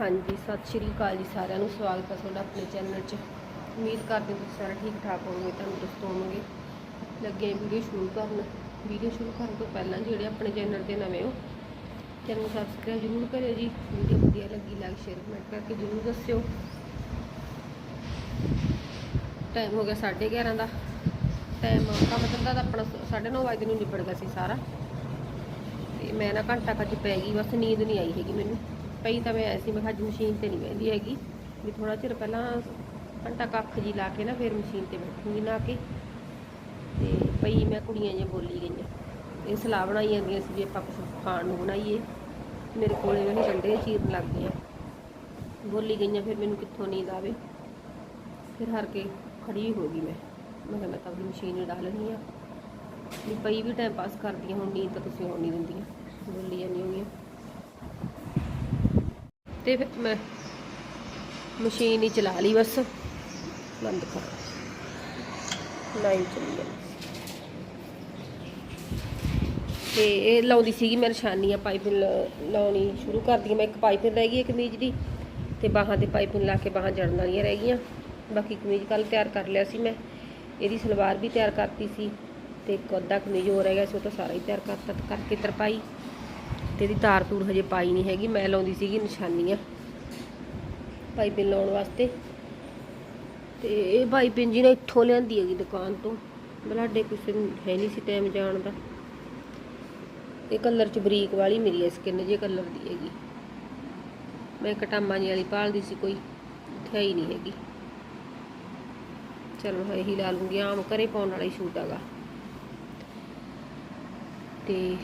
ਹਾਂਜੀ, ਸਤਿ ਸ਼੍ਰੀ ਅਕਾਲ ਜੀ ਸਾਰਿਆਂ ਨੂੰ। ਸਵਾਗਤ ਹੈ ਤੁਹਾਡਾ ਆਪਣੇ ਚੈਨਲ 'ਚ। ਉਮੀਦ ਕਰਦੇ ਹਾਂ ਤੁਸੀਂ ਸਾਰੇ ਠੀਕ ਠਾਕ ਹੋਵੋਗੇ ਤੰਦਰੁਸਤ ਹੋਵੋਗੇ। ਲੱਗੇ ਵੀਡੀਓ ਸ਼ੁਰੂ ਕਰਨ। ਵੀਡੀਓ ਸ਼ੁਰੂ ਕਰਨ ਤੋਂ ਪਹਿਲਾਂ ਜਿਹੜੇ ਆਪਣੇ ਚੈਨਲ ਤੇ ਨਵੇਂ ਹੋ, ਚੈਨਲ ਸਬਸਕ੍ਰਾਈਬ ਜ਼ਰੂਰ ਕਰਿਓ ਜੀ। ਵੀਡੀਓ ਵਧੀਆ ਲੱਗੀ ਲਾਈਕ ਸ਼ੇਅਰ ਕਮੈਂਟ ਕਰਕੇ ਜ਼ਰੂਰ ਦੱਸਿਓ। ਟਾਈਮ ਹੋ ਗਿਆ 11:30 ਦਾ। ਟਾਈਮ ਕੰਮ ਧੰਦਾ ਤਾਂ ਆਪਣਾ 9:30 ਵਜੇ ਨੂੰ ਨਿਬੜ ਗਿਆ ਸੀ ਸਾਰਾ। ਤੇ ਮੈਂ ਨਾ ਘੰਟਾ ਕੱਜ ਪੈ ਗਈ, ਬਸ ਨੀਂਦ ਨਹੀਂ ਆਈ ਹੈਗੀ ਮੈਨੂੰ। ਪਈ ਤਾਂ ਮੈਂ ਐਸੀ, ਮੈਂ ਕਿਹਾ ਅੱਜ ਮਸ਼ੀਨ ਤੇ ਨਹੀਂ ਬਹਿੰਦੀ ਹੈਗੀ। ਵੀ ਥੋੜਾ ਚਿਰ ਪਹਿਲਾਂ ਘੰਟਾ ਕੱਖ ਜੀ ਲਾ ਕੇ ਨਾ ਫਿਰ ਮਸ਼ੀਨ ਤੇ ਬੈਠੂਗੀ ਨਾ ਕੇ। ਤੇ ਪਈ ਮੈਂ ਕੁੜੀਆਂ ਜਿਹੀਆਂ ਬੋਲੀ ਗਈਆਂ। ਇਹ ਸਲਾਹ ਬਣਾਈ ਜਾਂਦੀਆਂ ਸੀ ਵੀ ਆਪਾਂ ਕੁਝ ਖਾਣ ਨੂੰ ਬਣਾਈਏ। ਮੇਰੇ ਕੋਲੇ ਵੀ ਡੰਡੇ ਚੀਰਨ ਲੱਗ ਗਏ ਬੋਲੀ ਗਈਆਂ, ਫਿਰ ਮੈਨੂੰ ਕਿੱਥੋਂ ਨੀਂਦ ਆਵੇ? ਫਿਰ ਹਰ ਕੇ ਖੜੀ ਹੋ ਗਈ ਮੈਂ। ਮੈਂ ਕਿਹਾ ਮੈਂ ਤਾਂ ਆਪਣੀ ਮਸ਼ੀਨ ਹੀ ਡਾਲ ਲੈਂਦੀ ਆ। ਵੀ ਪਈ ਵੀ ਟਾਈਮ ਪਾਸ ਕਰਦੀਆਂ ਹੁਣ ਨੀਂਦ ਤਾਂ ਤੁਸੀਂ ਆਉਣ ਨਹੀਂ ਦਿੰਦੀਆਂ। ਬੋਲੀ ਜਾਂਦੀ ਹੋਗੀਆਂ ਤੇ ਫਿਰ ਮੈਂ ਮਸ਼ੀਨ ਹੀ ਚਲਾ ਲਈ ਬਸ। ਬੰਦ ਕਰ। ਲਾਈਵ ਚੱਲੀ ਜਾਂਦੀ ਤੇ ਇਹ ਲਾਉਂਦੀ ਸੀਗੀ ਮੈਂ ਨਿਸ਼ਾਨੀਆਂ ਪਾਈਪਿੰਗ ਲਾਉਣੀ ਸ਼ੁਰੂ ਕਰਦੀ ਹਾਂ ਮੈਂ ਇੱਕ ਪਾਈਪਿੰਗ ਰਹਿ ਗਈ ਹੈ ਕਮੀਜ਼ ਦੀ ਤੇ ਬਾਹਾਂ ਤੇ ਪਾਈਪਿੰਗ ਲਾ ਕੇ ਬਾਹਾਂ ਜੜਨ ਵਾਲੀਆਂ ਰਹਿ ਗਈਆਂ। ਬਾਕੀ ਕਮੀਜ਼ ਕੱਲ ਤਿਆਰ ਕਰ ਲਿਆ ਸੀ ਮੈਂ। ਇਹਦੀ ਸਲਵਾਰ ਵੀ ਤਿਆਰ ਕਰਤੀ ਸੀ ਤੇ ਇੱਕ ਅੱਧਾ ਕਮੀਜ਼ ਹੋਰ ਰਹਿ ਗਿਆ ਸੀ, ਉਹ ਤਾਂ ਸਾਰਾ ਹੀ ਤਿਆਰ ਕਰਤਾ, ਕਰਕੇ ਤਰਪਾਈ। ਤੇ ਇਹਦੀ ਤਾਰ ਤੂਰ ਹਜੇ ਪਾਈ ਨਹੀਂ ਹੈਗੀ, ਮੈਂ ਲਾਉਂਦੀ ਸੀਗੀ ਨਿਸ਼ਾਨੀਆਂ ਪਾਈਪਿੰਗ ਲਾਉਣ ਵਾਸਤੇ। ਤੇ ਇਹ ਪਾਈਪਿੰਗ ਜੀ ਨੇ ਇੱਥੋਂ ਲਿਆਂਦੀ ਹੈਗੀ ਦੁਕਾਨ ਤੋਂ। ਬਲਾਡੇ ਕਿਸੇ ਨੂੰ ਹੈ ਨਹੀਂ ਸੀ ਟਾਈਮ ਜਾਣ ਦਾ। ਇਹ ਕਲਰ ਚ ਬਰੀਕ ਵਾਲੀ ਮੇਰੀ ਹੈ ਸਕਿਨ ਜੇ ਕਲਰ ਦੀ ਹੈਗੀ। ਮੈਂ ਕਟਾਮਾਂ ਜੀ ਵਾਲੀ ਪਾਲਦੀ ਸੀ ਕੋਈ ਇੱਥੇ ਹੀ ਨਹੀਂ ਹੈਗੀ। ਚਲੋ ਇਹੀ ਲਾ ਲੂੰਗੀ, ਆਮ ਘਰੇ ਪਾਉਣ ਵਾਲਾ ਹੀ ਸੂਟ ਹੈਗਾ। ਤੇ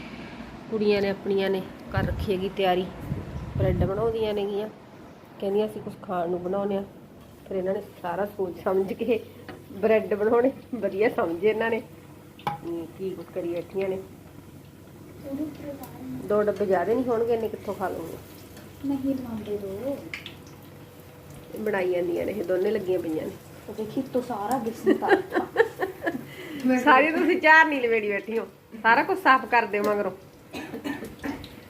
ਕੁੜੀਆਂ ਨੇ ਆਪਣੀਆਂ ਨੇ ਕਰ ਰੱਖੀ ਹੈਗੀ ਤਿਆਰੀ ਬ੍ਰੈਡ ਬਣਾਉਂਦੀਆਂ ਨੇਗੀਆਂ। ਕਹਿੰਦੀਆਂ ਅਸੀਂ ਕੁਝ ਖਾਣ ਨੂੰ ਬਣਾਉਨੇ ਆ ਫਿਰ ਇਹਨਾਂ ਨੇ ਸਾਰਾ ਸੋਚ ਸਮਝ ਕੇ ਬ੍ਰੈਡ ਬਣਾਉਣੇ ਵਧੀਆ ਸਮਝੇ ਇਹਨਾਂ ਨੇ। ਕੀ ਕੁਝ ਕਰੀ ਬੈਠੀਆਂ ਨੇ। ਦੋ ਡੱਬੇ ਜ਼ਿਆਦਾ ਨਹੀਂ ਹੋਣਗੇ ਇੰਨੇ ਕਿੱਥੋਂ ਖਾ ਲਵਾਂਗੇ ਨਹੀਂ ਮੰਨਦੇ ਦੋ। ਬਣਾਈ ਜਾਂਦੀਆਂ ਨੇ ਇਹ ਦੋਨੇ ਲੱਗੀਆਂ ਪਈਆਂ ਨੇ। ਉਹ ਦੇਖੀ ਤੋ ਸਾਰਾ ਬਿਸਨ ਕਰਤਾ ਸਾਰੀ ਤੁਸੀਂ ਚਾਰ ਨਹੀਂ ਲਵੇੜੀ ਬੈਠੀ ਹੋ। ਸਾਰਾ ਕੁਝ ਸਾਫ਼ ਕਰ ਦਿਓ ਮਗਰੋਂ।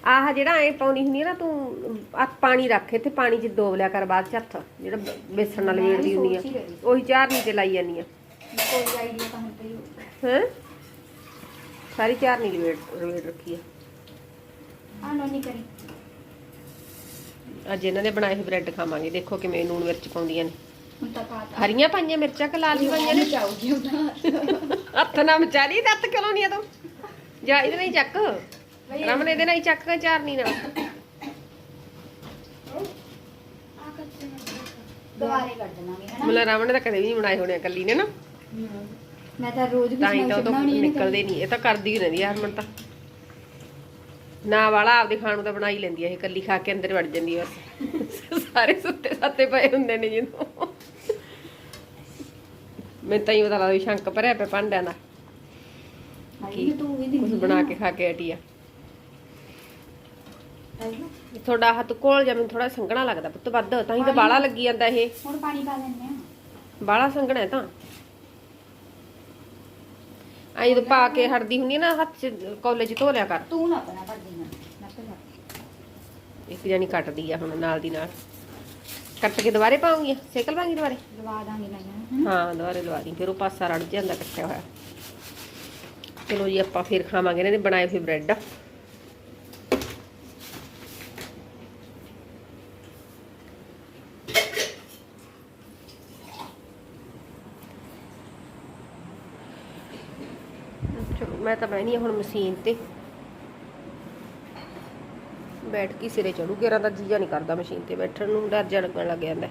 ਆਹ ਜਿਹੜਾ ਐ ਪਾਉਣੀ ਹੁੰਦੀ ਨਾ ਤੂੰ ਆ ਪਾਣੀ ਰੱਖ ਇੱਥੇ ਪਾਣੀ 'ਚ ਡੋਬ ਲਿਆ ਕਰ ਬਾਅਦ ਚ ਹੱਥ ਜਿਹੜਾ ਬੇਸਣ ਨਾਲ ਵੇੜਦੀ ਹੁੰਦੀ ਆ। ਉਹੀ ਚਾਰ ਨਹੀਂ ਤੇ ਲਾਈ ਜਾਂਦੀ ਆ। ਕੋਈ ਆਈਡੀਆ ਤਾਂ ਹੁਣ ਤੇ ਹੀ ਹੋਊਗਾ। ਹੈ? ਸਾਰੀ ਚਾਰ ਨਹੀਂ ਲਵੇੜ ਲਵੇੜ ਰੱਖੀ ਆ। ਆ ਨੋ ਨਹੀਂ ਕਰੀ। ਅੱਜ ਇਹਨਾਂ ਦੇ ਬਣਾਏ ਹੋਏ ਬ੍ਰੈਡ ਖਾਵਾਂਗੇ ਦੇਖੋ ਕਿਵੇਂ ਨੂਣ ਮਿਰਚ ਪਾਉਂਦੀਆਂ ਨੇ। ਹੁਣ ਤਾਂ ਪਾਤਾ ਹਰੀਆਂ ਪਾਈਆਂ ਮਿਰਚਾਂ ਕਿ ਲਾਲ ਪਾਈਆਂ ਨੇ? ਜਾਊਗੀ ਉਹਦਾ ਹੱਥ ਨਾ ਮਚਾਰੀ ਤੇ ਹੱਥ ਕਿਉਂ ਨਹੀਂ ਆ ਤੂੰ? ਜਾ ਇਹਦੇ ਨਾਲ ਹੀ ਚੱਕ। ਰਮਨ ਇਹਦੇ ਨਾਲ ਹੀ ਚੱਕ ਕੇ ਚਾਰਨੀ ਨਾਲ ਦੁਬਾਰੇ ਕੱਢ ਦੇਵਾਂਗੇ ਹਨਾ? ਮਤਲਬ ਰਮਨ ਨੇ ਤਾਂ ਕਦੇ ਵੀ ਨਹੀਂ ਬਣਾਏ ਹੋਣੇ ਆ ਇਕੱਲੀ ਨੇ ਨਾ। ਮੈਂ ਤਾਂ ਰੋਜ਼ ਵੀ ਤਾਂ ਹੀ ਤਾਂ ਉਹ ਤੋਂ ਬਣਾਉਣੀ ਹੈ ਨਿਕਲਦੇ ਨਹੀਂ ਇਹ ਤਾਂ ਕਰਦੀ ਹੀ ਰਹਿੰਦੀ ਆ ਹਰਮਨ ਤਾਂ। ਨਾ ਵਾਲਾ ਆਪਦੇ ਖਾਣ ਨੂੰ ਤਾਂ ਬਣਾ ਹੀ ਲੈਂਦੀ ਆ ਇਹ ਇਕੱਲੀ ਖਾ ਕੇ ਅੰਦਰ ਵੜ ਜਾਂਦੀ ਆ ਬਸ। ਸਾਰੇ ਸੁੱਤੇ ਸਾਤੇ ਪਏ ਹੁੰਦੇ ਨੇ ਜਦੋਂ ਮੈਂ ਤਾਂ ਹੀ ਪਤਾ ਲੱਗਦਾ ਸ਼ੰਕ ਭਰਿਆ ਪਿਆ ਭਾਂਡਿਆਂ ਦਾ। ਕੀ ਤੂੰ ਵੀ ਕੁਝ ਦਿੰਦੀ ਬਣਾ ਕੇ ਖਾ ਕੇ ਹਟੀ ਆ। ਤੁਹਾਡਾ ਹੱਥ ਕੋਲ ਜਾਂ ਮੈਨੂੰ ਥੋੜਾ ਸੰਘਣਾ ਲੱਗਦਾ ਪੁੱਤ ਵੱਧ ਤਾਂ ਹੀ ਤਾਂ ਬਾਲਾ ਲੱਗੀ ਜਾਂਦਾ ਇਹ। ਹੁਣ ਪਾਣੀ ਪਾ ਲੈਂਦੇ ਆ ਬਾਲਾ ਸੰਘਣਾ ਹੈ ਤਾਂ। ਆ ਜਦੋਂ ਪਾ ਕੇ ਹਟਦੀ ਹੁੰਦੀ ਨਾ ਹੱਥ ਚ ਕਾਲਜ ਧੋ ਲਿਆ ਕਰ। ਤੂੰ ਨਾ ਬਣਾ ਭੱਜੀ ਨਾ ਇੱਕ ਜਾਨੀ ਕੱਟਦੀ ਆ ਹੁਣ ਨਾਲ ਦੀ ਨਾਲ। ਕੱਟ ਕੇ ਦੁਬਾਰੇ ਪਾਉਂਗੀ ਸੇਕ ਲਵਾਂਗੀ ਦੁਬਾਰੇ? ਲਵਾ ਦਾਂਗੇ ਮੈਂ ਹਾਂ ਦੁਬਾਰੇ ਲਵਾ ਦੀ। ਫਿਰ ਉਹ ਪਾਸਾ ਰੜ ਜਾਂਦਾ ਇਕੱਠਿਆ ਹੋਇਆ। ਚਲੋ ਜੀ ਆਪਾਂ ਫਿਰ ਖਾਵਾਂਗੇ ਇਹਨਾਂ ਦੇ ਬਣਾਏ ਹੋਏ ਬ੍ਰੈਡ ਚਲੋ ਮੈਂ ਤਾਂ ਬਹਿਣੀ ਹੁਣ ਮਸ਼ੀਨ ਤੇ। ਬੈਠ ਕੇ ਸਿਰੇ ਚੜੂ, ਗੇਰਾ ਦਾ ਜੀਜਾ ਨਹੀਂ ਕਰਦਾ ਮਸ਼ੀਨ ਤੇ ਬੈਠਣ ਨੂੰ, ਡਰ ਜਿਹਾ ਲੱਗਣ ਲੱਗ ਜਾਂਦਾ।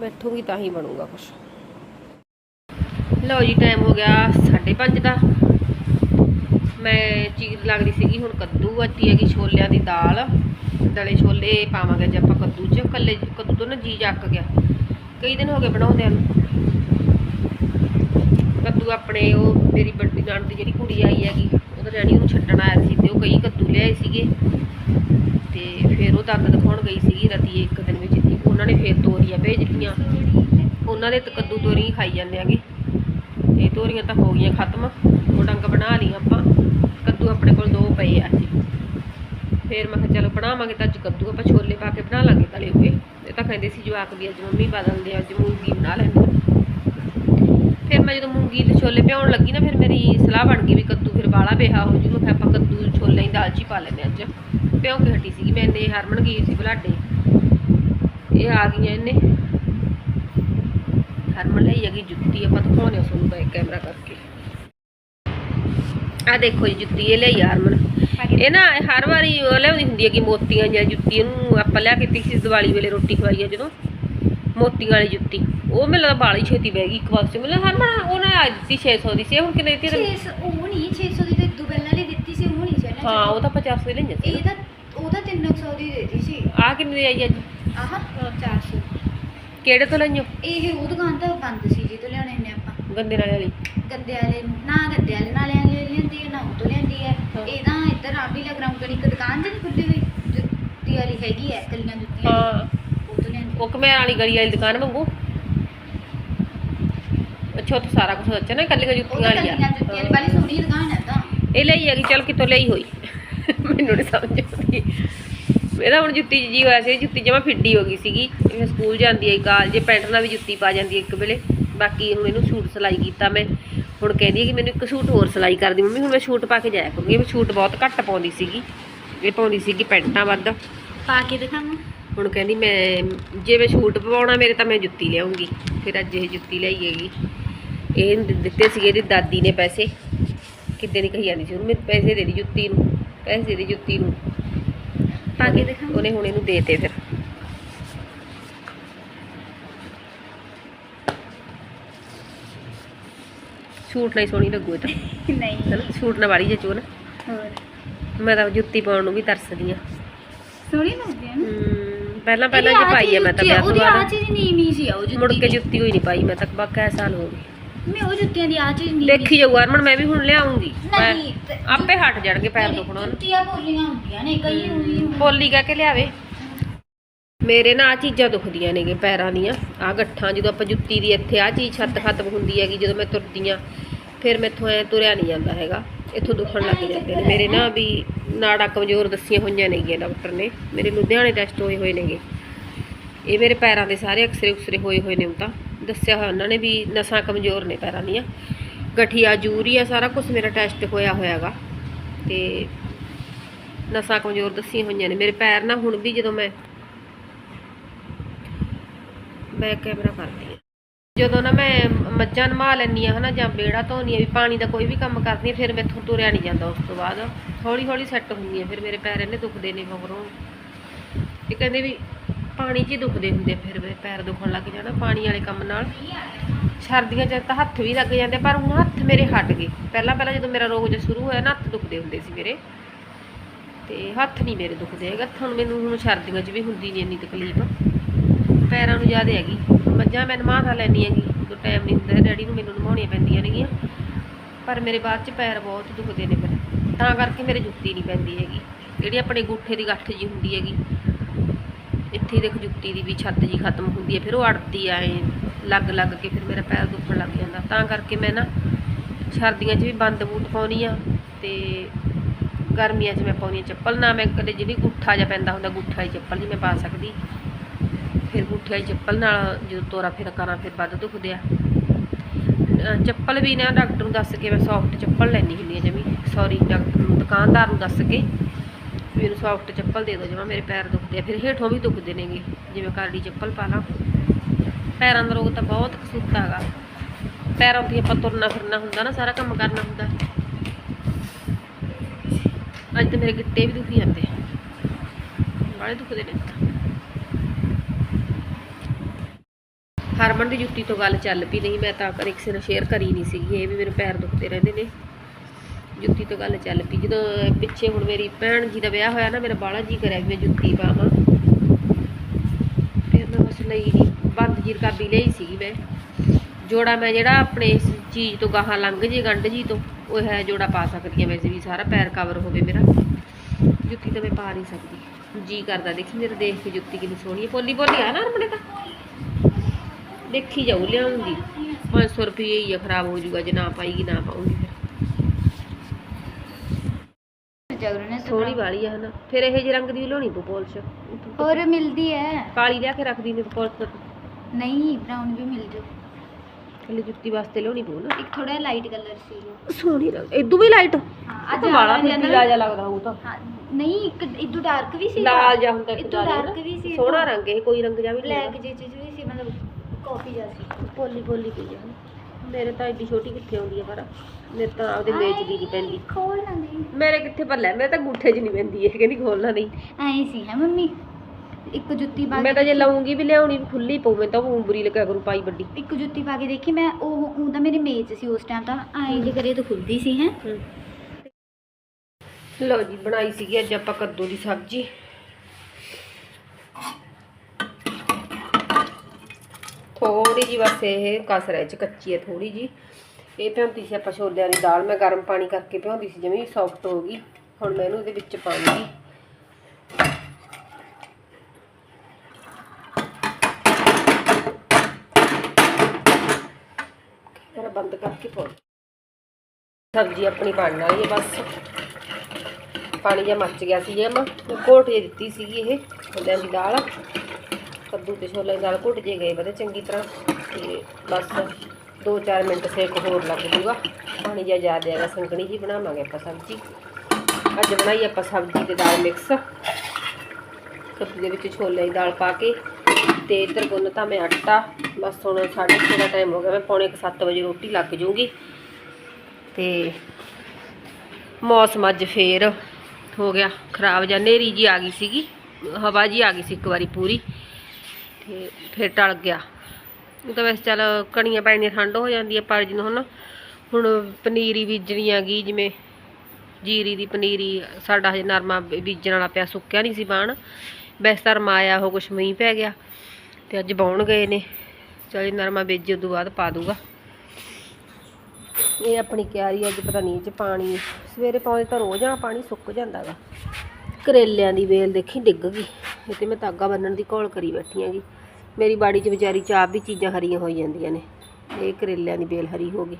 ਬੈਠੂਗੀ ਤਾਂ ਹੀ ਬਣੂਗਾ ਕੁਛ। ਲਓ ਜੀ ਟਾਈਮ ਹੋ ਗਿਆ 5:30 ਦਾ। ਮੈਂ ਚੀਰ ਲੱਗਦੀ ਸੀਗੀ ਹੁਣ ਕੱਦੂ ਅੱਤੀ ਹੈਗੀ ਛੋਲਿਆਂ ਦੀ ਦਾਲ। ਦਲੇ ਛੋਲੇ ਪਾਵਾਂਗੇ ਜੇ ਆਪਾਂ ਕੱਦੂ ਚ। ਕੱਲੇ ਕੱਦੂ ਤੋਂ ਨਾ ਜੀ ਜੱਕ ਗਿਆ। ਕਈ ਦਿਨ ਹੋ ਗਏ ਬਣਾਉਂਦੇ ਨੂੰ। ਕੱਦੂ ਆਪਣੇ ਉਹ ਮੇਰੀ ਵੱਡੀ ਨਾਨ ਦੀ ਜਿਹੜੀ ਕੁੜੀ ਆਈ ਹੈਗੀ ਉਹਦਾ ਡੈਡੀ ਉਹਨੂੰ ਛੱਡਣ ਆਇਆ ਸੀ ਤੇ ਉਹ ਕਈ ਕੱਦੂ ਲਿਆਏ ਸੀਗੇ। ਤੇ ਫਿਰ ਉਹ ਦੰਦ ਦਿਖਾਉਣ ਗਈ ਸੀਗੀ ਰਤੀ ਇੱਕ ਦਿਨ ਵਿੱਚ ਹੀ। ਉਹਨਾਂ ਨੇ ਫਿਰ ਤੋਰੀਆਂ ਭੇਜ ਦਿੱਤੀਆਂ। ਉਹਨਾਂ ਦੇ ਕੱਦੂ ਤੋਰੀ ਖਾਈ ਜਾਂਦੇ ਆਗੇ ਤੇ ਤੋਰੀਆਂ ਤਾਂ ਹੋ ਗਈਆਂ ਖਤਮ। ਉਹ ਡੰਗ ਬਣਾ ਲਈ ਆਪਾਂ। ਕੱਦੂ ਆਪਣੇ ਕੋਲ ਦੋ ਪਏ ਆ ਜੀ ਫਿਰ ਮੈਂ ਕਿਹਾ ਚਲੋ ਬਣਾਵਾਂਗੇ ਤਾਂ ਅੱਜ ਕੱਦੂ। ਆਪਾਂ ਛੋਲੇ ਪਾ ਕੇ ਬਣਾ ਲਾਂਗੇ ਤਲੇ ਹੋਏ। ਇਹ ਤਾਂ ਕਹਿੰਦੇ ਸੀ ਜਵਾਕ ਵੀ ਅੱਜ ਮੰਮੀ ਬਦਲਦੇ ਆ, ਅੱਜ ਮੂੰਗੀ ਬਣਾ ਲੈਂਦੇ ਫਿਰ ਮੈਂ ਜਦੋਂ ਮੂੰਗੀ ਤੇ ਛੋਲੇ ਭਿਉਣ ਲੱਗੀ ਨਾ, ਫਿਰ ਮੇਰੀ ਸਲਾਹ ਬਣ ਗਈ ਵੀ ਕੱਦੂ ਫਿਰ ਬਾਲਾ ਬੇਹਾ ਹੋ ਜੂ ਮੈਂ ਕਿਹਾ ਆਪਾਂ ਕੱਦੂ ਛੋਲੇ ਦੀ ਦਾਲ 'ਚ ਹੀ ਪਾ ਲੈਂਦੇ ਅੱਜ। ਭਿਉਂ ਕੇ ਹਟੀ ਸੀਗੀ ਮੈਂ, ਇੰਨੇ ਹਰਮਨ ਗਈ ਸੀ ਬਲਾਡੇ। ਇਹ ਆ ਗਈਆਂ ਇਹਨੇ ਹਰਮਨ ਲਈ ਹੈਗੀ ਜੁੱਤੀ, ਆਪਾਂ ਦਿਖਾਉਣੇ ਆ ਤੁਹਾਨੂੰ ਬੈਕ ਕੈਮਰਾ ਕਰਕੇ। ਆ ਦੇਖੋ ਜੀ ਜੁੱਤੀ, ਇਹ ਲਈ ਹਰਮਨ। ਇਹ ਨਾ ਹਰ ਵਾਰੀ ਉਹ ਲਿਆਉਂਦੀ ਹੁੰਦੀ ਹੈ ਕਿ ਮੋਤੀਆਂ ਜਾਂ ਜੁੱਤੀ ਇਹਨੂੰ ਆਪਾਂ ਲਿਆ ਕੇ ਤੀ ਸੀ ਦੀਵਾਲੀ ਵੇਲੇ ਰੋਟੀ ਖਵਾਈ ਜਦੋਂ। ਮੋਤੀਆਂ ਵਾਲੀ ਜੁੱਤੀ। ਉਹ ਮੈਨੂੰ ਲੱਗਦਾ ਬਾਲੀ ਛੇਤੀ ਬਹਿ ਗਈ ਇੱਕ ਵਾਰ ਚ। ਮੈਨੂੰ ਹਰਮਨ ਉਹਨੇ ਆ ਦਿੱਤੀ 600 ਦੀ ਸੀ ਹੁਣ ਕਿੰਨੇ ਦਿੱਤੀ ਤੈਨੂੰ? 600 ਉਹ ਨਹੀਂ 600 ਦੀ ਤੇ ਦੋ ਪਹਿਲਾਂ ਲਈ ਦਿੱਤੀ ਸੀ ਉਹ ਨਹੀਂ ਸੀ ਨਾ ਹਾਂ ਉਹ ਤਾਂ 50 ਦੀ ਲਈਆਂ ਸੀ। ਇਹ ਤਾਂ ਉਹ ਤਾਂ 300 ਦੀ ਦਿੱਤੀ ਸੀ। ਆ ਕਿੰਨੇ ਦੀ ਆਈ ਅੱਜ? ਆਹ 400 ਕਿਹੜੇ ਤੋਂ ਲਈਓ ਇਹ ਉਹ ਦੁਕਾਨ ਤਾਂ ਬੰਦ ਸੀ ਜੀ ਤੋਂ ਲਿਆਉਣੇ ਨੇ ਆਪਾਂ। ਗੰਦੇ ਨਾਲੇ ਵਾਲੀ। ਗੱਦੇ ਵਾਲੇ ਨਾ ਗੱਦੇ ਵਾਲੇ ਨਾਲ ਲੈ ਲੈਂਦੀ ਹੈ ਨਾ ਉਹ ਤੋਂ ਲੈਂਦੀ ਹੈ। ਹਾਂ। ਇਹ ਤਾਂ ਇੱਧਰ ਲਗਰਾਮ ਕੋਲ ਇੱਕ ਦੁਕਾਨ ਜਿਹੜੀ ਖੁੱਲੀ ਹੋਈ ਜੁੱਤੀ ਵਾਲੀ ਹੈਗੀ ਹੈ ਕੱਲੀਆਂ ਜੁੱਤੀਆਂ ਹਾਂ। ਉਹ ਕਮੇਰ ਵਾਲੀ ਗਲੀ ਵਾਲੀ ਦੁਕਾਨ ਵਾਂਗੂ ਅੱਛਾ ਉੱਥੇ ਸਾਰਾ ਕੁਝ ਅੱਛਾ ਨਾ ਕੱਲੀਆਂ ਜੁੱਤੀਆਂ ਵਾਲੀ ਆ। ਕੱਲੀਆਂ ਜੁੱਤੀਆਂ ਵਾਲੀ ਬੜੀ ਸੋਹਣੀ ਦੁਕਾਨ ਹੈ ਤਾਂ ਇਹ ਲਈ ਹੈਗੀ ਚਲ ਕਿਤੋਂ ਲਈ ਹੋਈ। ਮੈਨੂੰ ਨਹੀਂ ਸਮਝ ਆਉਂਦੀ। ਇਹਦਾ ਹੁਣ ਜੁੱਤੀ ਜੀ ਹੋਇਆ ਸੀ ਜੁੱਤੀ ਜਮਾ ਫਿੱਡੀ ਹੋ ਗਈ ਸੀਗੀ। ਇਹ ਸਕੂਲ ਜਾਂਦੀ ਹੈ ਕਾਲਜ ਪੈਂਟ ਨਾਲ ਵੀ ਜੁੱਤੀ ਪਾ ਜਾਂਦੀ ਹੈ ਇੱਕ ਵੇਲੇ। ਬਾਕੀ ਹੁਣ ਇਹਨੂੰ ਸੂਟ ਸਿਲਾਈ ਕੀਤਾ ਮੈਂ। ਹੁਣ ਕਹਿੰਦੀ ਹੈ ਕਿ ਮੈਨੂੰ ਇੱਕ ਸੂਟ ਹੋਰ ਸਿਲਾਈ ਕਰ ਦੀ। ਮੰਮੀ ਹੁਣ ਮੈਂ ਸੂਟ ਪਾ ਕੇ ਜਾਇਆ ਕਰੂੰਗੀ। ਇਹ ਸੂਟ ਬਹੁਤ ਘੱਟ ਪਾਉਂਦੀ ਸੀਗੀ। ਇਹ ਪਾਉਂਦੀ ਸੀਗੀ ਪੈਂਟਾਂ ਵੱਧ। ਪਾ ਕੇ ਦਿਖਾਵਾਂ। ਹੁਣ ਕਹਿੰਦੀ ਮੈਂ ਜੇ ਮੈਂ ਸੂਟ ਪਵਾਉਣਾ ਮੇਰੇ ਤਾਂ ਮੈਂ ਜੁੱਤੀ ਲਿਆਉਂਗੀ। ਫਿਰ ਅੱਜ ਇਹ ਜੁੱਤੀ ਲਈ ਹੈਗੀ। ਇਹ ਦਿੱਤੇ ਸੀਗੇ ਇਹਦੀ ਦਾਦੀ ਨੇ ਪੈਸੇ। ਕਿੱਦੇ ਨਹੀਂ ਕਹੀ ਜਾਂਦੀ ਸੀ ਉਹਨੂੰ ਮੈਂ ਪੈਸੇ ਦੇ ਦੀ ਜੁੱਤੀ ਨੂੰ ਪੈਸੇ ਦੇ ਜੁੱਤੀ ਨੂੰ। ਪਾ ਕੇ ਦਿਖਾਵਾਂ ਉਹਨੇ ਹੁਣ ਇਹਨੂੰ ਦੇਤੇ ਫਿਰ। ਸੂਟ ਨਹੀਂ ਸੋਹਣੀ ਲੱਗੂ ਇਹ ਤਾਂ। ਨਹੀਂ। ਸੂਟ ਨਾਲ ਵਾਲੀ ਜਚੂ ਨਾ ਹੋਰ? ਮੈਂ ਤਾਂ ਜੁੱਤੀ ਪਾਉਣ ਨੂੰ ਵੀ ਤਰਸਦੀ ਆ। ਸੋਹਣੀ ਲੱਗਦੀ ਹੈ ਨਾ? ਪਹਿਲਾਂ ਪਹਿਲਾਂ ਜੇ ਪਾਈ ਆ ਮੈਂ ਤਾਂ ਵਿਆਹ ਤੋਂ ਉਹਦੀ ਆ ਬਾਅਦ ਚੀਜ਼ ਨੀਵੀਂ ਸੀ ਆ ਉਹ ਜੁੱਤੀ ਮੁੜ ਕੇ ਦੀ। ਜੁੱਤੀ ਹੋਈ ਨਹੀਂ ਪਾਈ ਮੈਂ ਤਾਂ ਬਾਕਾ ਸਾਲ ਹੋ ਗਏ। ਮੈਂ ਉਹ ਜੁੱਤੀਆਂ ਦੀ ਆ ਚੀਜ਼ ਨੀਵੀਂ ਦੇਖੀ ਜਾਊ ਹਰਮਨ ਮੈਂ ਵੀ ਹੁਣ ਲਿਆਉਂਗੀ। ਨਹੀਂ ਤੇ- ਆਪੇ ਹਟ ਜਾਣਗੇ ਪੈਰ ਦੁਖਣੋਂ। ਜੁੱਤੀਆਂ ਬੋਲੀਆਂ ਹੁੰਦੀਆਂ ਨੇ ਕਈ ਹੋਈ ਬੋਲੀ ਕਹਿ ਕੇ ਲਿਆਵੇ। ਮੇਰੇ ਨਾ ਆ ਚੀਜ਼ਾਂ ਦੁਖਦੀਆਂ ਨੇਗੇ ਪੈਰਾਂ ਦੀਆਂ। ਆ ਗੱਠਾਂ ਜਦੋਂ ਆਪਾਂ ਜੁੱਤੀ ਦੀ ਇੱਥੇ ਆ ਚੀਜ਼ ਛੱਤ ਖਤਮ ਹੁੰਦੀ ਹੈਗੀ ਜਦੋਂ ਮੈਂ ਤੁਰਦੀ ਆ ਫਿਰ ਮੈਥੋਂ ਐ ਤੁਰਿਆ ਨਹੀਂ ਜਾਂਦਾ ਹੈਗਾ। ਇੱਥੋਂ ਦੁਖਣ ਲੱਗ ਜਾਂਦੇ ਨੇ। ਮੇਰੇ ਨਾ ਵੀ ਨਾੜਾਂ ਕਮਜ਼ੋਰ ਦੱਸੀਆਂ ਹੋਈਆਂ ਨੇਗੀਆਂ ਡਾਕਟਰ ਨੇ। ਮੇਰੇ ਲੁਧਿਆਣੇ ਟੈਸਟ ਹੋਏ ਹੋਏ ਨੇਗੇ। ਇਹ ਮੇਰੇ ਪੈਰਾਂ ਦੇ ਸਾਰੇ ਐਕਸਰੇ, ਉਕਸਰੇ ਹੋਏ ਹੋਏ ਨੇ ਹੁਣ ਤਾਂ। ਦੱਸਿਆ ਹੋਇਆ ਉਹਨਾਂ ਨੇ ਵੀ ਨਸਾਂ ਕਮਜ਼ੋਰ ਨੇ ਪੈਰਾਂ ਦੀਆਂ। ਗਠੀਆ, ਜੂਰੀਆ ਸਾਰਾ ਕੁਝ ਮੇਰਾ ਟੈਸਟ ਹੋਇਆ ਹੋਇਆਗਾ। ਤੇ ਨਸਾਂ ਕਮਜ਼ੋਰ ਦੱਸੀਆਂ ਹੋਈਆਂ ਨੇ। ਮੇਰੇ ਪੈਰ ਨਾ ਹੁਣ ਵੀ ਜਦੋਂ ਮੈਂ ਮੈਂ ਕੈਮਰਾ ਕਰਦੀ ਜਦੋਂ ਨਾ ਮੈਂ ਮੱਝਾਂ ਨਮਾ ਲੈਂਦੀ ਆ ਹਨਾ ਜਾਂ ਬੇੜਾ ਧੋਨੀ ਆ ਵੀ ਪਾਣੀ ਦਾ ਕੋਈ ਵੀ ਕੰਮ ਕਰਦੀ ਆ ਫਿਰ ਮੈਥੋਂ ਤੁਰਿਆ ਨਹੀਂ ਜਾਂਦਾ ਉਸ ਤੋਂ ਬਾਅਦ। ਹੌਲੀ ਹੌਲੀ ਸੈੱਟ ਹੁੰਦੀ ਆ ਫਿਰ ਮੇਰੇ ਪੈਰ ਇਹਨੇ ਦੁਖਦੇ ਨੇ ਮਗਰੋਂ। ਇਹ ਕਹਿੰਦੇ ਵੀ ਪਾਣੀ 'ਚ ਹੀ ਦੁਖਦੇ ਹੁੰਦੇ ਫਿਰ ਮੇਰੇ ਪੈਰ ਦੁਖਣ ਲੱਗ ਜਾਣਾ ਪਾਣੀ ਵਾਲੇ ਕੰਮ ਨਾਲ। ਸਰਦੀਆਂ 'ਚ ਤਾਂ ਹੱਥ ਵੀ ਲੱਗ ਜਾਂਦੇ ਪਰ ਹੁਣ ਹੱਥ ਮੇਰੇ ਹਟ ਗਏ। ਪਹਿਲਾਂ ਪਹਿਲਾਂ ਜਦੋਂ ਮੇਰਾ ਰੋਗ ਜਿਹਾ ਸ਼ੁਰੂ ਹੋਇਆ ਨਾ, ਹੱਥ ਦੁਖਦੇ ਹੁੰਦੇ ਸੀ ਮੇਰੇ। ਤੇ ਹੱਥ ਨਹੀਂ ਮੇਰੇ ਦੁਖਦੇ ਹੈਗੇ, ਹੱਥ ਹੁਣ ਮੈਨੂੰ ਹੁਣ ਸਰਦੀਆਂ 'ਚ ਵੀ ਹੁੰਦੀ ਨਹੀਂ ਇੰਨੀ ਤਕਲੀਫ। ਪੈਰਾਂ ਨੂੰ ਜ਼ਿਆਦਾ ਹੈਗੀ। ਮੱਝਾਂ ਮੈਂ ਨਮਾ ਤਾਂ ਲੈਂਦੀ ਹੈਗੀ, ਉਦੋਂ ਟਾਈਮ ਨਹੀਂ ਹੁੰਦਾ, ਡੈਡੀ ਨੂੰ ਮੈਨੂੰ ਨਮਾਉਣੀਆਂ ਪੈਂਦੀਆਂ ਨੇਗੀਆਂ। ਪਰ ਮੇਰੇ ਬਾਅਦ 'ਚ ਪੈਰ ਬਹੁਤ ਦੁਖਦੇ ਨੇ ਫਿਰ ਤਾਂ ਕਰਕੇ ਮੇਰੇ ਜੁੱਤੀ ਨਹੀਂ ਪੈਂਦੀ ਹੈਗੀ। ਜਿਹੜੀ ਆਪਣੇ ਗੂਠੇ ਦੀ ਗੱਠ ਜੀ ਹੁੰਦੀ ਹੈਗੀ, ਇੱਥੇ ਦੇਖ ਜੁੱਤੀ ਦੀ ਵੀ ਛੱਤ ਜੀ ਖਤਮ ਹੁੰਦੀ ਹੈ, ਫਿਰ ਉਹ ਅੜਦੀ ਆਏ ਲੱਗ ਲੱਗ ਕੇ ਫਿਰ ਮੇਰਾ ਪੈਰ ਦੁਖਣ ਲੱਗ ਜਾਂਦਾ। ਤਾਂ ਕਰਕੇ ਮੈਂ ਨਾ ਸਰਦੀਆਂ 'ਚ ਵੀ ਬੰਦ ਬੂਟ ਪਾਉਣੀ ਆ ਤੇ ਗਰਮੀਆਂ 'ਚ ਮੈਂ ਪਾਉਣੀ ਆ ਚੱਪਲ, ਨਾ ਮੈਂ ਕਦੇ ਜਿਹੜੀ ਗੁੱਠਾ ਜਿਹਾ ਪੈਂਦਾ ਹੁੰਦਾ, ਗੁੱਠਾ ਵਾਲੀ ਚੱਪਲ ਨਹੀਂ ਮੈਂ ਪਾ ਸਕਦੀ। ਫਿਰ ਗੁੱਠੇ ਵਾਲੀ ਚੱਪਲ ਨਾਲ ਜਦੋਂ ਤੋਰਾ ਫੇਰਾ ਕਰਾਂ, ਫਿਰ ਵੱਧ ਦੁਖਦੇ ਆ। ਚੱਪਲ ਵੀ ਨਾ ਡਾਕਟਰ ਨੂੰ ਦੱਸ ਕੇ ਮੈਂ ਸੌਫਟ ਚੱਪਲ ਲੈਣੀ ਹੁੰਦੀ ਆ ਜਮੀ। ਸੌਰੀ ਡਾਕਟਰ ਨੂੰ, ਦੁਕਾਨਦਾਰ ਨੂੰ ਦੱਸ ਕੇ। ਵੀ ਮੈਨੂੰ ਸੌਫਟ ਚੱਪਲ ਦੇ ਦਿਓ ਜਮਾ, ਮੇਰੇ ਪੈਰ ਦੁਖਦੇ ਆ। ਫਿਰ ਹੇਠੋਂ ਵੀ ਦੁਖਦੇ ਨੇਗੇ, ਜਿਵੇਂ ਕਰੜੀ ਚੱਪਲ ਪਾ ਲਾਂ। ਪੈਰਾਂ ਦਾ ਰੋਗ ਤਾਂ ਬਹੁਤ ਕਸੂਤਾ ਹੈਗਾ। ਪੈਰਾਂ ਉੱਤੇ ਆਪਾਂ ਤੁਰਨਾ ਫਿਰਨਾ ਹੁੰਦਾ ਨਾ, ਸਾਰਾ ਕੰਮ ਕਰਨਾ ਹੁੰਦਾ। ਅੱਜ ਤੇ ਮੇਰੇ ਗਿੱਟੇ ਵੀ ਦੁਖੀ ਜਾਂਦੇ। ਆ ਦੁਖਦੇ ਨੇ। ਤਾਂ ਹਰਮਨ ਦੀ ਜੁੱਤੀ ਤੋਂ ਗੱਲ ਚੱਲ ਪਈ, ਨਹੀਂ ਮੈਂ ਤਾਂ ਕਦੇ ਕਿਸੇ ਨਾਲ ਸ਼ੇਅਰ ਕਰੀ ਨਹੀਂ ਸੀਗੀ, ਇਹ ਵੀ ਮੇਰੇ ਪੈਰ ਦੁਖਦੇ ਰਹਿੰਦੇ ਨੇ। ਜੁੱਤੀ ਤੋਂ ਗੱਲ ਚੱਲ ਪਈ, ਜਦੋਂ ਪਿੱਛੇ ਹੁਣ ਮੇਰੀ ਭੈਣ ਜੀ ਦਾ ਵਿਆਹ ਹੋਇਆ ਨਾ, ਮੇਰਾ ਬਾਲਾ ਜੀ ਕਰਿਆ ਮੈਂ ਜੁੱਤੀ ਪਾਵਾਂ। ਫਿਰ ਮੈਂ ਬਸ ਲਈ ਨਹੀਂ ਬੰਦ ਜੀ ਰਕਾਬੀ ਲਈ ਸੀਗੀ ਮੈਂ। ਜੋੜਾ ਮੈਂ ਜਿਹੜਾ ਆਪਣੇ ਚੀਜ਼ ਤੋਂ ਗਾਹਾਂ ਲੰਘ ਜੇ ਗੰਢ ਜੀ ਤੋਂ, ਉਹ ਹੈ ਜੋੜਾ ਪਾ ਸਕਦੀ ਹਾਂ ਵੈਸੇ ਵੀ, ਸਾਰਾ ਪੈਰ ਕਵਰ ਹੋਵੇ ਮੇਰਾ। ਜੁੱਤੀ ਤਾਂ ਮੈਂ ਪਾ ਨਹੀਂ ਸਕਦੀ। ਜੀ ਕਰਦਾ, ਦੇਖੀ ਮੇਰੇ ਦੇਖ ਕੇ ਜੁੱਤੀ ਕਿੰਨੀ ਸੋਹਣੀ ਹੈ। ਪੋਲੀ ਪੋਲੀ ਆ ਨਾ ਆਪਣੇ ਤਾਂ? ਦੇਖੀ ਜਾਊ ਲਿਆਉਂਗੀ। 500 ਰੁਪਏ ਹੀ ਆ ਖਰਾਬ ਹੋ ਜਾਊਗਾ ਜੇ ਨਾ ਪਾਈਗੀ ਨਾ ਪਾਉਂਗੀ ਫਿਰ। ਜਗਰੂ ਨੇ ਸੋਹਣੀ ਵਾਲੀ ਆ ਹਨਾ। ਫਿਰ ਇਹ ਜਿਹੇ ਰੰਗ ਦੀ ਪਊ ਪੋਲਿਸ਼ ਹੋਰ ਮਿਲਦੀ ਹੈ ਕਾਲੀ ਲਿਆ ਕੇ ਰੱਖਦੀ ਨੇ ਪੋਲਿਸ਼ ਨਹੀਂ ਬਰਾਊਨ ਵੀ ਮਿਲ ਜੂ ਥੱਲੇ ਜੁੱਤੀ ਵਾਸਤੇ ਲਿਆਉਣੀ ਪਊ ਨਾ। ਇੱਕ ਥੋੜਾ ਲਾਈਟ ਕਲਰ ਸੀ ਸੋਹਣੀ ਰੰਗ ਇਦੋਂ ਵੀ ਲਾਈਟ ਹਾਂ ਅੱਜ ਵਾਲਾ ਨੀਲਾ ਜਿਹਾ ਲੱਗਦਾ ਉਹ ਤਾਂ। ਨਹੀਂ ਇੱਕ ਇਦੋਂ ਡਾਰਕ ਵੀ ਸੀ ਲਾਲ ਜਿਹਾ ਹੁੰਦਾ ਇਦੋਂ ਡਾਰਕ ਵੀ ਸੀ ਸੋਹਣਾ ਰੰਗ ਇਹ ਕੋਈ ਰੰਗ ਜਿਹਾ ਵੀ ਬਲੈਕ ਜਿਹੇ ਚ ਵੀ ਸੀ ਮਤਲਬ ਕਾਫੀ ਜਿਹਾ ਸੀ ਪੋਲੀ ਪੋਲੀ ਪਈ ਆ। ਮੇਰੇ ਤਾਂ ਏਡੀ ਛੋਟੀ ਕਿੱਥੇ ਆਉਂਦੀ ਆ ਪਰ ਮੇਰੇ ਤਾਂ ਆਪਦੇ ਮੇਜ ਦੀ ਨਹੀਂ ਪੈਂਦੀ। ਖੋਲ ਨਾ ਦੇ ਮੇਰੇ ਕਿੱਥੇ ਪੱਲੇ ਮੇਰੇ ਤਾਂ ਗੁੱਠੇ 'ਚ ਨਹੀਂ ਪੈਂਦੀ ਇਹ ਕਹਿੰਦੀ ਖੋਲਣਾ ਨਹੀਂ। ਐਂ ਸੀ ਹੈ ਮੰਮੀ? ਇੱਕ ਜੁੱਤੀ ਪਾ ਮੈਂ ਕੇ ਤਾਂ ਜੇ ਲਾਉਂਗੀ ਵੀ ਲਿਆਉਣੀ ਵੀ ਖੁੱਲੀ ਪਊ ਮੈਂ ਤਾਂ ਉਹ ਬੁਰੀ ਲੱਗਿਆ ਕਰੂ ਪਾਈ ਵੱਡੀ। ਇੱਕ ਜੁੱਤੀ ਪਾ ਕੇ ਦੇਖੀ ਮੈਂ ਉਹ ਉਹ ਤਾਂ ਮੇਰੀ ਮੇਜ਼ ਸੀ ਉਸ ਟਾਈਮ ਤਾਂ। ਐਂ ਜੇ ਕਰੇ ਤਾਂ ਖੁੱਲਦੀ ਸੀ ਹੈ। ਲਓ ਜੀ ਬਣਾਈ ਸੀਗੀ ਅੱਜ ਆਪਾਂ ਕੱਦੂ ਦੀ ਸਬਜ਼ੀ। ਥੋੜੀ ਜੀ ਬਸ ਇਹ ਕਸਰ ਹੈ ਚ ਕੱਚੀ ਹੈ ਥੋੜੀ ਜੀ ਇਹ ਭਿਉਂਦੀ ਸੀ ਆਪਾਂ ਛੋਲਿਆਂ ਦੀ ਦਾਲ, ਮੈਂ ਗਰਮ ਪਾਣੀ ਕਰਕੇ ਭਿਉਂਦੀ ਸੀ ਜਿਵੇਂ ਸੌਫਟ ਹੋ ਗਈ। ਹੁਣ ਮੈਂ ਇਹਨੂੰ ਇਹਦੇ ਵਿੱਚ ਪਾਉਂਗੀ। ਮੇਰਾ ਬੰਦ ਕਰਕੇ ਪਾਉਂ ਸਬਜ਼ੀ ਆਪਣੀ ਬਣਨ ਵਾਲੀ ਹੈ ਬਸ। ਪਾਣੀ ਜਿਹਾ ਮੱਚ ਗਿਆ ਸੀ ਜੇ ਮੈਂ ਘੋਟ ਜੇ ਦਿੱਤੀ ਸੀਗੀ ਇਹ ਛੋਲਿਆਂ ਦੀ ਦਾਲ। ਕੱਦੂ ਤੇ ਛੋਲਿਆਂ ਦੀ ਦਾਲ ਘੁੱਟ ਜੇ ਗਏ ਬੜੇ ਚੰਗੀ ਤਰ੍ਹਾਂ ਤੇ ਬਸ 2-4 ਮਿੰਟ ਸੇਕ ਹੋਰ ਲੱਗ ਜੂਗਾ। ਪਾਣੀ ਜਿਹਾ ਜ਼ਿਆਦਾ ਹੈਗਾ, ਸੰਘਣੀ ਜੀ ਬਣਾਵਾਂਗੇ ਆਪਾਂ ਸਬਜ਼ੀ। ਅੱਜ ਬਣਾਈ ਆਪਾਂ ਸਬਜ਼ੀ ਤੇ ਦਾਲ ਮਿਕਸ। ਕੱਦੂ ਦੇ ਵਿੱਚ ਛੋਲਿਆਂ ਦੀ ਦਾਲ ਪਾ ਕੇ ਤੇ ਇੱਧਰ ਗੁੰਨ ਗੁੰਨਤਾ ਮੈਂ ਆਟਾ। ਬਸ ਹੁਣ 6:30 ਦਾ ਟਾਈਮ ਹੋ ਗਿਆ, ਮੈਂ ਪੌਣੇ 7 ਵਜੇ ਰੋਟੀ ਲੱਗ ਜੂਗੀ। ਤੇ ਮੌਸਮ ਅੱਜ ਫੇਰ ਹੋ ਗਿਆ ਖਰਾਬ ਜਾਂ ਨੇਰੀ ਜੀ ਆ ਗਈ ਸੀਗੀ, ਹਵਾ ਜੀ ਆ ਗਈ ਸੀ ਇੱਕ ਵਾਰੀ ਪੂਰੀ। ਤੇ ਫਿਰ ਟਲ ਗਿਆ। ਉਹ ਤਾਂ ਵੈਸੇ ਚੱਲ ਕਣੀਆਂ ਪੈਣੀਆਂ ਠੰਡ ਹੋ ਜਾਂਦੀ ਹੈ ਪਰ ਜਦੋਂ ਹੁਣ ਹੁਣ ਪਨੀਰੀ ਬੀਜਣੀ ਹੈਗੀ, ਜਿਵੇਂ ਜੀਰੀ ਦੀ ਪਨੀਰੀ, ਸਾਡਾ ਹਜੇ ਨਰਮਾ ਬੀ- ਬੀਜਣ ਵਾਲਾ ਪਿਆ, ਸੁੱਕਿਆ ਨਹੀਂ ਸੀ ਬਾਣ ਵੈਸੇ ਤਾਂ ਰਮਾਇਆ ਉਹ ਕੁਛ ਮੀਂਹ ਪੈ ਗਿਆ, ਤੇ ਅੱਜ ਬਾਉਣ ਗਏ ਨੇ। ਚਲ ਨਰਮਾ ਬੀਜੇ, ਉਦੋਂ ਬਾਅਦ ਪਾ ਦੂਗਾ। ਇਹ ਆਪਣੀ ਕਿਆਰੀ ਅੱਜ ਪਤਾ ਨਹੀਂ ਇਹ ਚ ਪਾਣੀ ਸਵੇਰੇ ਪਾਉਂਦੇ ਤਾਂ ਰੋਜ਼ ਆ, ਪਾਣੀ ਸੁੱਕ ਜਾਂਦਾ ਗਾ ਕਰੇਲਿਆਂ ਦੀ ਵੇਲ ਦੇਖੀ, ਡਿੱਗ ਗਈ। ਇਹ ਤੇ ਮੈਂ ਤਾਗਾ ਬੰਨਣ ਦੀ ਘੋਲ ਕਰੀ ਬੈਠੀ ਆਂਗੀ ਮੇਰੀ ਬਾੜੀ 'ਚ ਵਿਚਾਰੀ ਚ ਆਪ ਵੀ ਚੀਜ਼ਾਂ ਹਰੀਆਂ ਹੋਈ ਜਾਂਦੀਆਂ ਨੇ। ਇਹ ਕਰੇਲਿਆਂ ਦੀ ਬੇਲ ਹਰੀ ਹੋ ਗਈ।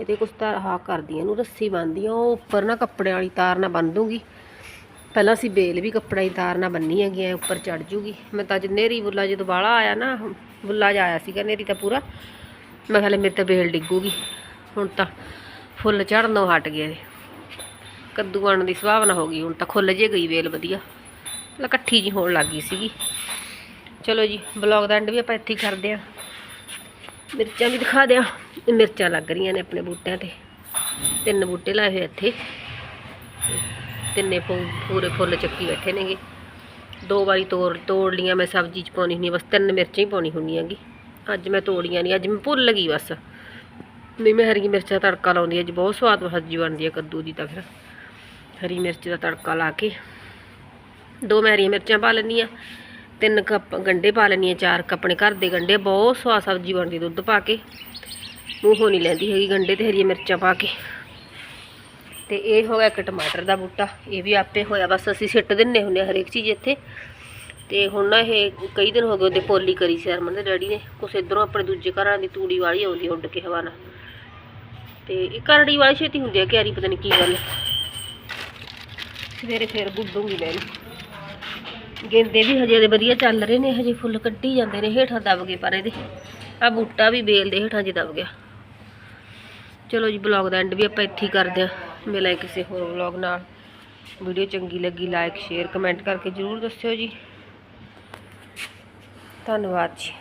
ਇਹ ਤੇ ਕੁਛ ਤਾਂ ਆਹ ਕਰਦੀਆਂ ਇਹਨੂੰ ਰੱਸੀ ਬੰਨਦੀਆਂ ਉਹ ਉੱਪਰ ਨਾ ਕੱਪੜਿਆਂ ਵਾਲੀ ਤਾਰ ਨਾਲ ਬੰਨ ਦੂੰਗੀ। ਪਹਿਲਾਂ ਅਸੀਂ ਬੇਲ ਵੀ ਕੱਪੜਾ ਦੀ ਤਾਰ ਨਾਲ ਬੰਨੀ ਹੈਗੀ ਐ ਉੱਪਰ ਚੜ ਜੂਗੀ। ਮੈਂ ਤਾਂ ਅੱਜ ਨੇਰੀ ਬੁੱਲਾ ਜਦੋਂ ਬਾਹਲਾ ਆਇਆ ਨਾ, ਬੁੱਲਾ ਜਿਹਾ ਆਇਆ ਸੀਗਾ ਨੇਰੀ ਤਾਂ ਪੂਰਾ। ਮੈਂ ਕਿਹਾ ਲੈ ਮੇਰੇ ਤਾਂ ਬੇਲ ਡਿੱਗੂਗੀ। ਹੁਣ ਤਾਂ ਫੁੱਲ ਝੜਨੋਂ ਹਟ ਗਏ ਨੇ। ਕੱਦੂ ਆਉਣ ਦੀ ਸੰਭਾਵਨਾ ਹੋ ਗਈ, ਹੁਣ ਤਾਂ ਖੁੱਲ ਜੇ ਗਈ ਵੇਲ ਵਧੀਆ। ਮਤਲਬ ਇਕੱਠੀ ਜੀ ਹੋਣ ਲੱਗ ਗਈ ਸੀਗੀ। ਚਲੋ ਜੀ ਬਲੌਗ ਦਾ ਐਂਡ ਵੀ ਆਪਾਂ ਇੱਥੇ ਹੀ ਕਰਦੇ ਆ ਮਿਰਚਾਂ ਵੀ ਦਿਖਾ ਦਿਆਂ। ਮਿਰਚਾਂ ਲੱਗ ਰਹੀਆਂ ਨੇ ਆਪਣੇ ਬੂਟਿਆਂ ਤੇ। ਤਿੰਨ ਬੂਟੇ ਲਾਏ ਹੋਏ ਇੱਥੇ। ਤਿੰਨੇ ਪੂ- ਪੂਰੇ ਫੁੱਲ ਚੱਕੀ ਬੈਠੇ ਨੇਗੇ। ਦੋ ਵਾਰੀ ਤੋੜ ਤੋੜ ਲੀਆਂ ਮੈਂ ਸਬਜ਼ੀ ਚ ਪਾਉਣੀ ਹੁੰਦੀ ਆ, ਬਸ ਤਿੰਨ ਮਿਰਚਾਂ ਹੀ ਪਾਉਣੀ ਹੁੰਦੀ ਗੀ ਅੱਜ ਮੈਂ ਤੋੜੀਆਂ ਨਹੀਂ ਅੱਜ ਮੈਂ ਭੁੱਲ ਗਈ ਬਸ। ਨਹੀਂ ਮੈਂ ਹਰੀ ਮਿਰਚਾਂ ਦਾ ਤੜਕਾ ਲਾਉਂਦੀ ਅੱਜ ਬਹੁਤ ਸਵਾਦ ਸਬਜ਼ੀ ਬਣਦੀ ਹੈ ਕੱਦੂ ਦੀ ਤਾਂ ਫਿਰ। ਹਰੀ ਮਿਰਚ ਦਾ ਤੜਕਾ ਲਾ ਕੇ। ਦੋ ਮੈਂ ਹਰੀਆਂ ਮਿਰਚਾਂ ਪਾ ਲੈਂਦੀ ਆ। ਤਿੰਨ ਕੱਪ ਗੰਡੇ ਪਾ ਲੈਂਦੀ ਆ ਚਾਰ ਕੱਪ ਆਪਣੇ ਘਰ ਦੇ ਗੰਡੇ, ਬਹੁਤ ਸਵਾਦ ਸਬਜ਼ੀ ਬਣਦੀ ਦੁੱਧ ਪਾ ਕੇ। ਮੂੰਹੋਂ ਨਹੀਂ ਲੈਂਦੀ ਹੈਗੀ ਗੰਡੇ ਤੇ ਹਰੀਆਂ ਮਿਰਚਾਂ ਪਾ ਕੇ। ਤੇ ਇਹ ਹੋ ਗਿਆ ਇੱਕ ਟਮਾਟਰ ਦਾ ਬੂਟਾ, ਇਹ ਵੀ ਆਪੇ ਹੋਇਆ, ਬਸ ਅਸੀਂ ਸਿੱਟ ਦਿੰਨੇ ਹੁੰਦੇ ਹਾਂ ਹਰੇਕ ਚੀਜ਼ ਇੱਥੇ। ਤੇ ਹੁਣ ਨਾ ਇਹ ਕਈ ਦਿਨ ਹੋ ਗਏ ਉਹਦੇ ਪੋਲੀ ਕਰੀ ਸੀ ਹਰਮਨ ਦੇ ਡੈਡੀ ਨੇ, ਕੁਛ ਇਧਰੋਂ ਆਪਣੇ ਦੂਜੇ ਘਰਾਂ ਦੀ ਤੂੜੀ ਵਾਲੀ ਆਉਂਦੀ ਉੱਡ ਕੇ ਹਵਾ ਨਾਲ। ਤੇ ਇਹ ਕਰੜੀ ਵਾਲੀ ਛੇਤੀ ਹੁੰਦੀ ਆ, ਕਿਆਰੀ ਪਤਾ ਨਹੀਂ ਕੀ ਗੱਲ। ਸਵੇਰੇ ਫੇਰ ਗੁੱਡੂਗੀ ਮੈਂ ਇਹਨੂੰ। ਗੇਂਦੇ ਵੀ ਹਜੇ ਦੇ ਵਧੀਆ ਚੱਲ ਰਹੇ ਨੇ, ਹਜੇ ਫੁੱਲ ਕੱਢੀ ਜਾਂਦੇ ਨੇ, ਹੇਠਾਂ ਦਬ ਗਏ ਪਰ ਇਹਦੇ। ਆ ਬੂਟਾ ਵੀ ਬੇਲ ਦੇ ਹੇਠਾਂ ਜੀ ਦਬ ਗਿਆ। ਚਲੋ ਜੀ ਬਲੌਗ ਦਾ ਐਂਡ ਵੀ ਆਪਾਂ ਇੱਥੇ ਹੀ ਕਰਦੇ ਆ ਮਿਲਾਂਗੇ ਕਿਸੇ ਹੋਰ ਬਲੌਗ ਨਾਲ। ਵੀਡੀਓ ਚੰਗੀ ਲੱਗੀ ਲਾਈਕ ਸ਼ੇਅਰ ਕਮੈਂਟ ਕਰਕੇ ਜਰੂਰ ਦੱਸਿਓ ਜੀ। ਧੰਨਵਾਦ ਜੀ।